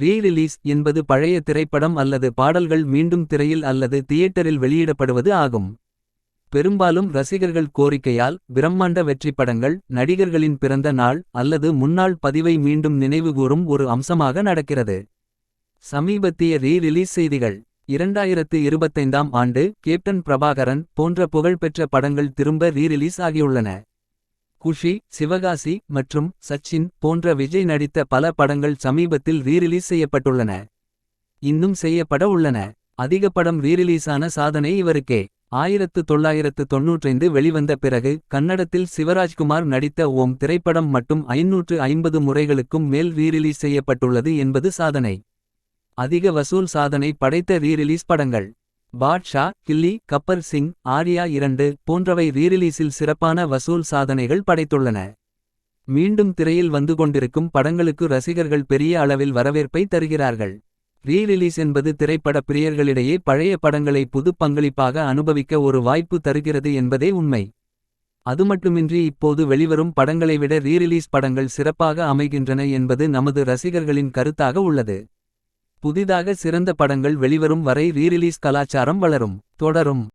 Re-release என்பது பழைய திரைப்படம் அல்லது பாடல்கள் மீண்டும் திரையில் அல்லது தியேட்டரில் வெளியிடப்படுவது ஆகும். பெரும்பாலும் ரசிகர்கள் கோரிக்கையால் பிரம்மாண்ட வெற்றிப்படங்கள். நடிகர்களின் பிறந்த நாள் அல்லது முன்னாள் பதிவை மீண்டும் நினைவுகூரும் ஒரு அம்சமாக நடக்கிறது. சமீபத்திய ரீ-ரிலீஸ் செய்திகள் 2025ஆம் ஆண்டு கேப்டன் பிரபாகரன் போன்ற புகழ்பெற்ற படங்கள் திரும்ப ரீ-ரிலீஸ் ஆகியுள்ளன. குஷி சிவகாசி மற்றும் சச்சின் போன்ற விஜய் நடித்த பல படங்கள் சமீபத்தில் ரீரிலீஸ் செய்யப்பட்டுள்ளன. இன்னும் செய்யப்பட உள்ளன. அதிக படம் ரீரிலீஸான சாதனை இவருக்கே. 1995 வெளிவந்த பிறகு கன்னடத்தில் சிவராஜ்குமார் நடித்த ஓம் திரைப்படம் மட்டும் 550 முறைகளுக்கும் மேல் ரீரிலீஸ் செய்யப்பட்டுள்ளது என்பது சாதனை. அதிக வசூல் சாதனை படைத்த ரீரிலீஸ் படங்கள். பாட்ஷா கில்லி கப்பர் சிங் ஆர்யா இரண்டு போன்றவை ரீ-ரிலீஸில் சிறப்பான வசூல் சாதனைகள் படைத்துள்ளன. மீண்டும் திரையில் வந்து கொண்டிருக்கும் படங்களுக்கு ரசிகர்கள் பெரிய அளவில் வரவேற்பை தருகிறார்கள். ரீ-ரிலீஸ் என்பது திரைப்பட பிரியர்களிடையே பழைய படங்களை புது பங்களிப்பாக அனுபவிக்க ஒரு வாய்ப்பு தருகிறது என்பதே உண்மை. அதுமட்டுமின்றி இப்போது வெளிவரும் படங்களை விட ரீ-ரிலீஸ் படங்கள் சிறப்பாக அமைகின்றன என்பது நமது ரசிகர்களின் கருத்தாக உள்ளது. புதிதாக சிறந்த படங்கள் வெளிவரும் வரை ரீரிலீஸ் கலாச்சாரம் வளரும். தொடரும்.